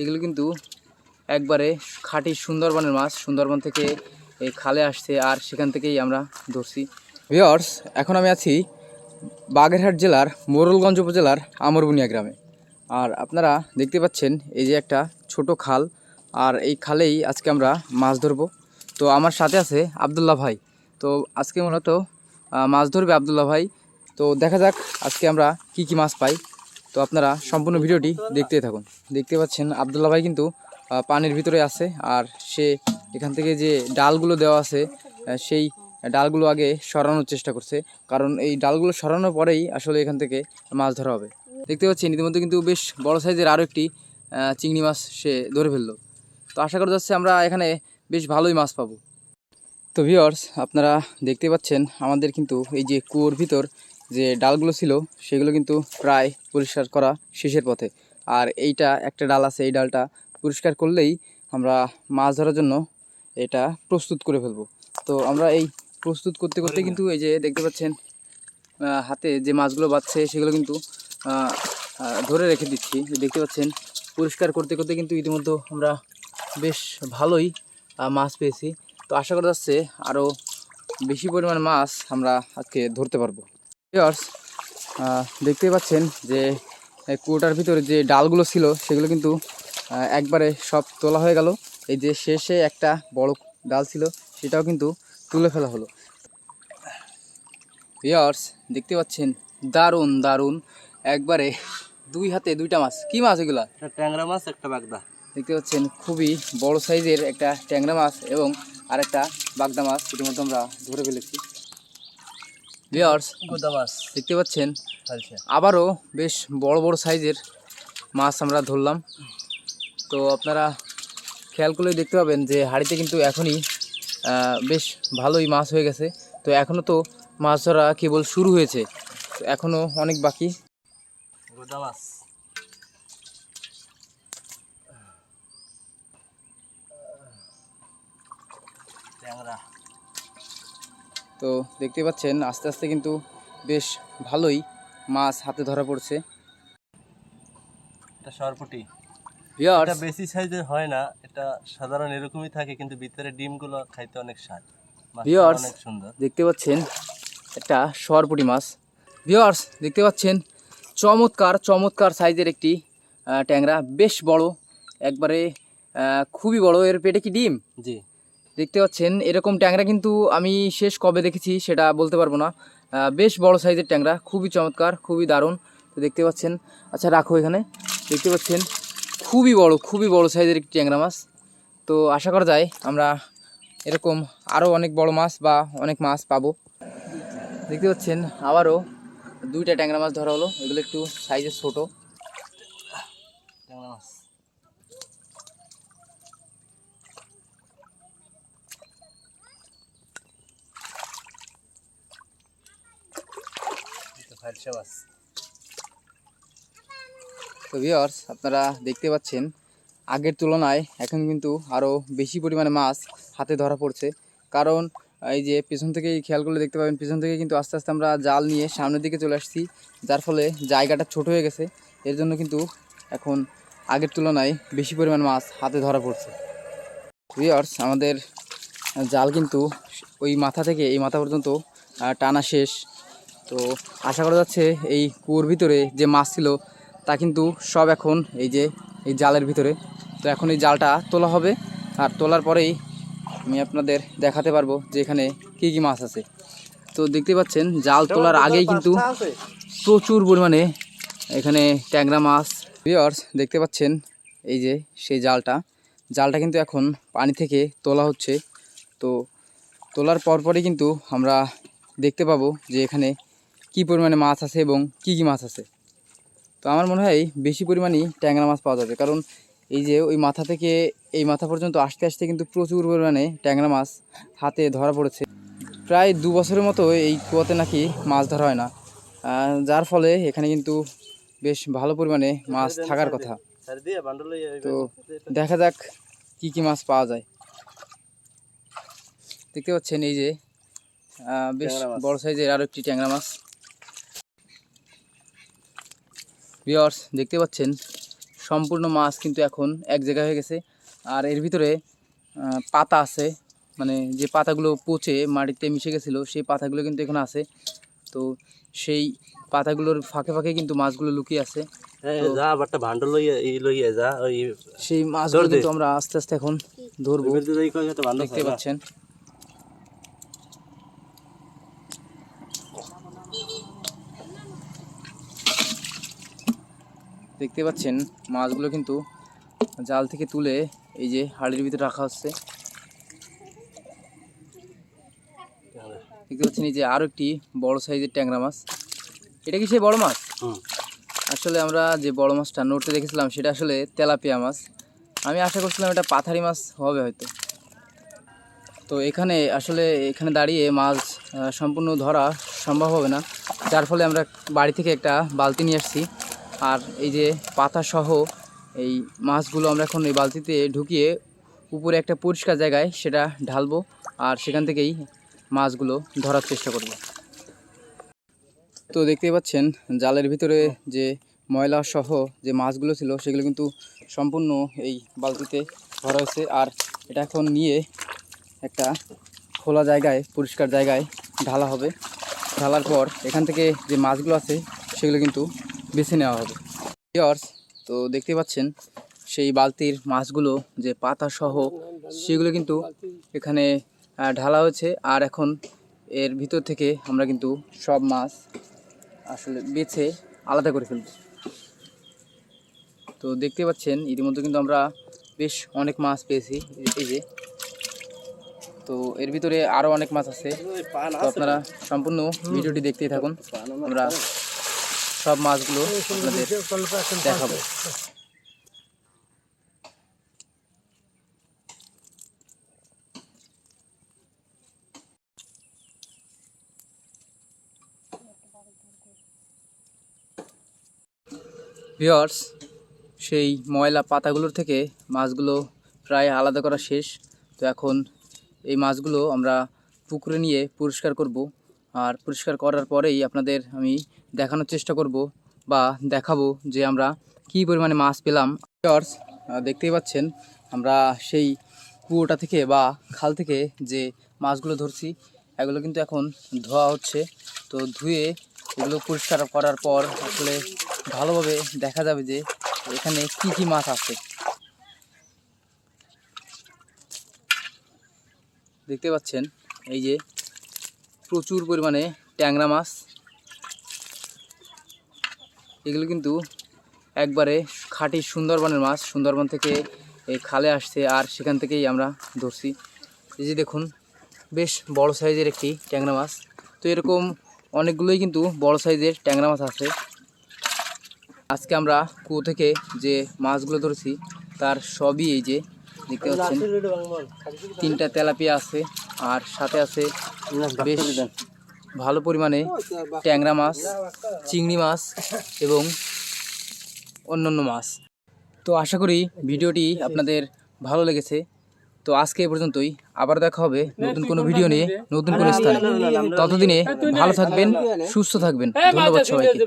এগুলো কিন্তু একবারে খাঁটি সুন্দরবনের মাছ। সুন্দরবন থেকে এই খালে আসছে আর সেখান থেকেই আমরা ধরছি। ভিওর্স এখন আমি আছি বাগেরহাট জেলার মোরলগঞ্জ উপজেলার আমরবুনিয়া গ্রামে। আর আপনারা দেখতে পাচ্ছেন এই যে একটা ছোট খাল, আর এই খালেই আজকে আমরা মাছ ধরবো। তো আমার সাথে আছে আবদুল্লাহ ভাই। তো আজকে মূলত মাছ ধরবে আবদুল্লাহ ভাই। তো দেখা যাক আজকে আমরা কি কি মাছ পাই। তো আপনারা সম্পূর্ণ ভিডিওটি দেখতে থাকুন। দেখতে পাচ্ছেন আবদুল্লাহ ভাই কিন্তু পানির ভিতরে আছে আর সে এখান থেকে যে ডালগুলো দেওয়া আছে সেই ডালগুলো আগে সরানোর চেষ্টা করছে। কারণ এই ডালগুলো সরানোর পরেই আসলে এখান থেকে মাছ ধরা হবে। দেখতে পাচ্ছেন ইতিমধ্যে কিন্তু বেশ বড় সাইজের আরও একটি চিংড়ি মাছ সে ধরে ফেলল। তো আশা করা যাচ্ছে আমরা এখানে বেশ ভালোই মাছ পাবো। তো ভিওর্স আপনারা দেখতে পাচ্ছেন আমাদের কিন্তু এই যে কুয়োর ভিতর যে ডালগুলো ছিল সেগুলো কিন্তু প্রায় পরিষ্কার করা শেষের পথে। আর এইটা একটা ডাল আছে এই ডালটা পরিষ্কার করলেই আমরা মাছ ধরার জন্য এটা প্রস্তুত করে ফেলব। তো আমরা এই প্রস্তুত করতে করতে কিন্তু এই যে দেখতে পাচ্ছেন হাতে যে মাছগুলো বাচ্ছে সেগুলো কিন্তু ধরে রেখে দিচ্ছি। দেখতে পাচ্ছেন পরিষ্কার করতে করতে কিন্তু ইতিমধ্যে আমরা বেশ ভালোই মাছ পেয়েছি। তো আশা করা যাচ্ছে আরও বেশি পরিমাণ মাছ আমরা আজকে ধরতে পারব। ভিউয়ার্স দেখতে পাচ্ছেন যে কুয়োটার ভিতরে যে ডালগুলো ছিল সেগুলো কিন্তু একবারে সব তোলা হয়ে গেল। এই যে শেষে একটা বড় ডাল ছিল সেটাও কিন্তু তুলে ফেলা হলো। ভিউয়ার্স দেখতে পাচ্ছেন দারুণ দারুণ। একবারে দুই হাতে দুইটা মাছ। কি মাছ এগুলা? ট্যাংরা মাছ একটা বাগদা। দেখতে পাচ্ছেন খুবই বড় সাইজের একটা ট্যাংরা মাছ এবং আরেকটা বাগদা মাছ ইতিমধ্যে আমরা ধরে ফেলেছি। ভিওর্স গোদা মাছ দেখতে পাচ্ছেন? আবারও বেশ বড় বড় সাইজের মাছ আমরা ধরলাম। তো আপনারা খেয়াল করলেই দেখতে পাবেন যে হাড়িতে কিন্তু এখনই বেশ ভালোই মাছ হয়ে গেছে। তো এখনও তো মাছ ধরা কেবল শুরু হয়েছে। এখনও অনেক বাকি। গোদা মাছ ট্যাংরা। তো দেখতে পাচ্ছেন আস্তে আস্তে কিন্তু বেশ ভালোই মাছ হাতে ধরা পড়ছে। এটা সরপুটি। এটা বেশি সাইজের হয় না এটা সাধারণ এরকমই থাকে কিন্তু ভিতরে ডিমগুলো খাইতে অনেক স্বাদ। সুন্দর। দেখতে পাচ্ছেন একটা সরপুটি মাছ। ভিওয়ার্স দেখতে পাচ্ছেন চমৎকার চমৎকার সাইজের একটি ট্যাংরা বেশ বড় একবারে আহ, খুবই বড়। এর পেটে কি ডিম? জি। দেখতে পাচ্ছেন, এরকম ট্যাংরা কিন্তু আমি শেষ কবে দেখেছি সেটা বলতে পারব না। বেশ বড় সাইজের ট্যাংরা, খুবই চমৎকার, খুবই দারুণ, তো দেখতে পাচ্ছেন। আচ্ছা রাখো এখানে। দেখতে পাচ্ছেন, খুবই বড় খুবই বড় সাইজের একটি ট্যাংরা মাছ। তো আশা করা যায় আমরা এরকম আরও অনেক বড় মাছ বা অনেক মাছ পাবো। দেখতে পাচ্ছেন, আবারও দুইটা ট্যাংরা মাছ ধরা হলো। এগুলো একটু সাইজে ছোটো। ট্যাংরা মাছ। মাছ তো ভিওর্স আপনারা দেখতে পাচ্ছেন, আগের তুলনায় এখন কিন্তু আরও বেশি পরিমাণে মাছ হাতে ধরা পড়ছে। কারণ এই যে পেছন থেকেই খেয়াল করলে দেখতে পাবেন, পেছন থেকে কিন্তু আস্তে আস্তে আমরা জাল নিয়ে সামনের দিকে চলে আসছি, যার ফলে জায়গাটা ছোট হয়ে গেছে। এর জন্য কিন্তু এখন আগের তুলনায় বেশি পরিমাণ মাছ হাতে ধরা পড়ছে। ভিওর্স আমাদের জাল কিন্তু ওই মাথা থেকে এই মাথা পর্যন্ত টানা শেষ। তো আশা করা যাচ্ছে এই কুয়োর ভিতরে যে মাছ ছিল তা কিন্তু সব এখন এই যে এই জালের ভিতরে। তো এখন এই জালটা তোলা হবে আর তোলার পরেই আমি আপনাদের দেখাতে পারব যে এখানে কী কী মাছ আছে। তো দেখতে পাচ্ছেন জাল তোলার আগেই কিন্তু প্রচুর পরিমাণে এখানে ট্যাংরা মাছ। ভিওর্স দেখতে পাচ্ছেন এই যে সেই জালটা। জালটা কিন্তু এখন পানি থেকে তোলা হচ্ছে। তো তোলার পরপরই কিন্তু আমরা দেখতে পাবো যে এখানে কি পরিমাণে মাছ আছে এবং কি কি মাছ আছে? তো আমার মনে হয় বেশি পরিমাণেই ট্যাংরা মাছ পাওয়া যাবে। কারণ এই যে ওই মাথা থেকে এই মাথা পর্যন্ত আসতে আসতে কিন্তু প্রচুর পরিমাণে ট্যাংরা মাছ হাতে ধরা পড়েছে। প্রায় দু বছরের মতো এই কুয়াতে নাকি মাছ ধরা হয় না। যার ফলে এখানে কিন্তু বেশ ভালো পরিমাণে মাছ থাকার কথা। তো দেখা যাক কি কি মাছ পাওয়া যায়। দেখতে পাচ্ছেন এই যে বেশ বড় সাইজের আরও একটি ট্যাংরা মাছ। ভিওর্স দেখতে পাচ্ছেন সম্পূর্ণ মাছ কিন্তু এখন এক জায়গায় হয়ে গেছে। আর এর ভিতরে পাতা আছে। মানে যে পাতাগুলো পচে মাটিতে মিশে গেছিল সেই পাতাগুলো কিন্তু এখানে আছে। তো সেই পাতাগুলোর ফাঁকে ফাঁকে কিন্তু মাছগুলো লুকিয়ে আছে। যা আবারটা ভান্ড লইয়া এই লইয়া যা ওই সেই মাছগুলো কিন্তু আমরা আস্তে আস্তে এখন ধরবো। দেখতে পাচ্ছেন। দেখতে পাচ্ছেন মাছগুলো কিন্তু জাল থেকে তুলে এই যে হাড়ির ভিতরে রাখা হচ্ছে। দেখতে পাচ্ছেন এই যে আরও একটি বড় সাইজের ট্যাংরা মাছ। এটা কি সেই বড় মাছ? আসলে আমরা যে বড় মাছটা নড়তে দেখেছিলাম সেটা আসলে তেলাপিয়া মাছ। আমি আশা করছিলাম এটা পাথারি মাছ হবে হয়তো। তো এখানে আসলে এখানে দাঁড়িয়ে মাছ সম্পূর্ণ ধরা সম্ভব হবে না। যার ফলে আমরা বাড়ি থেকে একটা বালতি নিয়ে আসছি। আর এই যে পাতা সহ এই মাছগুলো আমরা এখন এই বালতিতে ঢুকিয়ে উপরে একটা পরিষ্কার জায়গায় সেটা ঢালবো আর সেখান থেকেই মাছগুলো ধরার চেষ্টা করব। তো দেখতেই পাচ্ছেন, জালের ভিতরে যে ময়লা সহ যে মাছগুলো ছিল সেগুলো কিন্তু সম্পূর্ণ এই বালতিতে ধরা হয়েছে আর এটা এখন নিয়ে একটা খোলা জায়গায়, পরিষ্কার জায়গায় ঢালা হবে। ঢালার পর এখান থেকে যে মাছগুলো আছে সেগুলো কিন্তু বেছে নেওয়া হবে। ইয়ার্স তো দেখতে পাচ্ছেন সেই বালতির মাছগুলো যে পাতা সহ সেগুলো কিন্তু এখানে ঢালা হয়েছে। আর এখন এর ভিতর থেকে আমরা কিন্তু সব মাছ আসলে বেছে আলাদা করে ফেলব। তো দেখতে পাচ্ছেন ইতিমধ্যে কিন্তু আমরা বেশ অনেক মাছ পেয়েছি। এই- যে তো এর ভিতরে আরও অনেক মাছ আছে। তো আপনারা সম্পূর্ণ ভিডিওটি দেখতেই থাকুন। আমরা সব মাছগুলো আপনাদের দেখাবো। ভিওর্স সেই ময়লা পাতাগুলোর থেকে মাছগুলো প্রায় আলাদা করা শেষ। তো এখন এই মাছগুলো আমরা পুকুরে নিয়ে পরিষ্কার করব। আর পরিষ্কার করার পরেই আপনাদের আমি দেখানোর চেষ্টা করব বা দেখাবো যে আমরা কী পরিমাণে মাছ পেলাম। ভিওর্স দেখতেই পাচ্ছেন, আমরা সেই কুয়োটা থেকে বা খাল থেকে যে মাছগুলো ধরছি, এগুলো কিন্তু এখন ধোয়া হচ্ছে। তো ধুয়ে এগুলো পরিষ্কার করার পর আসলে ভালোভাবে দেখা যাবে যে এখানে কি কি মাছ আছে। দেখতে পাচ্ছেন, এই যে প্রচুর পরিমাণে ট্যাংরা মাছ। এগুলো কিন্তু একবারে খাঁটি সুন্দরবনের মাছ। সুন্দরবন থেকে এই খালে আসছে আর সেখান থেকেই আমরা ধরছি। এই যে দেখুন, বেশ বড় সাইজের একটি ট্যাংরা মাছ। তো এরকম অনেকগুলোই কিন্তু বড় সাইজের ট্যাংরা মাছ আছে। আজকে আমরা কুয়ো থেকে যে মাছগুলো ধরেছি, তার সবই এই যে দেখতে পাচ্ছেন। তিনটা তেলাপিয়া আছে। আর সাথে আছে বেশ ভালো পরিমাণে ট্যাংরা মাছ চিংড়ি মাছ এবং অন্যান্য মাছ। তো আশা করি ভিডিওটি আপনাদের ভালো লেগেছে। তো আজকে এ পর্যন্তই। আবার দেখা হবে নতুন কোনো ভিডিও নিয়ে নতুন কোনো স্থানে। ততদিনে ভালো থাকবেন সুস্থ থাকবেন। ধন্যবাদ সবাইকে।